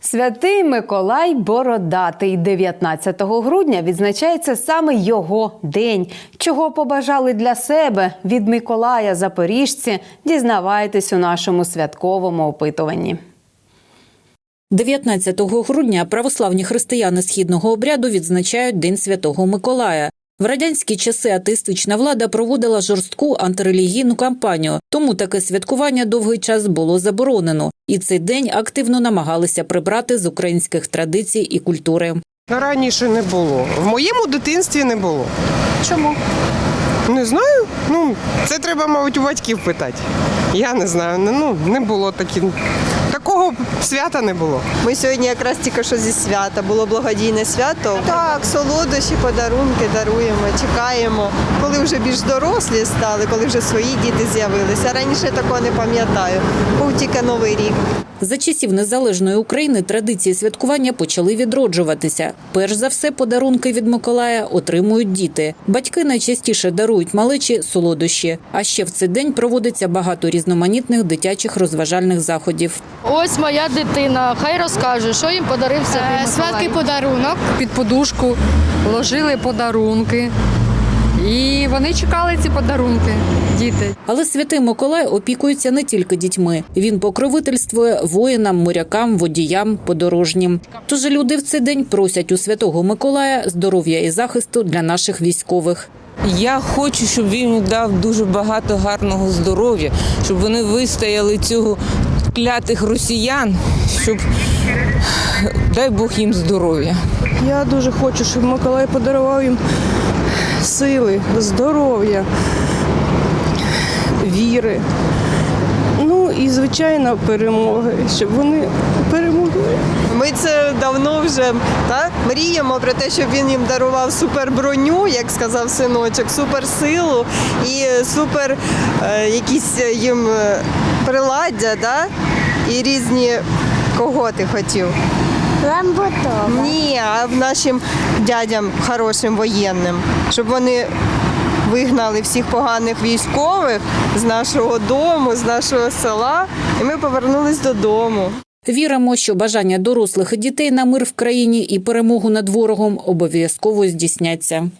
Святий Миколай Бородатий 19 грудня відзначається саме його день. Чого побажали для себе від Миколая Запоріжці, дізнавайтесь у нашому святковому опитуванні. 19 грудня православні християни східного обряду відзначають День Святого Миколая. В радянські часи атеїстична влада проводила жорстку антирелігійну кампанію, тому таке святкування довгий час було заборонено, і цей день активно намагалися прибрати з українських традицій і культури. Раніше не було. В моєму дитинстві не було. Чому Не знаю. Ну, це треба, мабуть, у батьків питати. Я не знаю. Ну, не було такі. Такого свята не було. Ми сьогодні якраз тільки що зі свята, було благодійне свято. Так, солодощі, подарунки даруємо, чекаємо. Коли вже більш дорослі стали, коли вже свої діти з'явилися. Раніше такого не пам'ятаю. Був тільки новий рік. За часів незалежної України традиції святкування почали відроджуватися. Перш за все, подарунки від Миколая отримують діти. Батьки найчастіше дарують малечі солодощі. А ще в цей день проводиться багато різноманітних дитячих розважальних заходів. Ось моя дитина. Хай розкаже, що їм подарив Святий Е, Сладкий подарунок під подушку ложили подарунки. І вони чекали ці подарунки, діти. Але святий Миколай опікується не тільки дітьми. Він покровительствує воїнам, морякам, водіям, подорожнім. Тож люди в цей день просять у святого Миколая здоров'я і захисту для наших військових. Я хочу, щоб він дав дуже багато гарного здоров'я, щоб вони вистояли цього клятих росіян, щоб дай Бог їм здоров'я. Я дуже хочу, щоб Миколай подарував їм сили, здоров'я, віри. Ну і звичайно перемоги, щоб вони перемогли. Ми це давно вже так, мріємо про те, щоб він їм дарував суперброню, як сказав синочок, суперсилу і супер е, якісь їм е, приладдя, да? і різні кого ти хотів. Ламботова. Ні, а нашим дядям хорошим воєнним, щоб вони вигнали всіх поганих військових з нашого дому, з нашого села, і ми повернулись додому. Віримо, що бажання дорослих і дітей на мир в країні і перемогу над ворогом обов'язково здійсняться.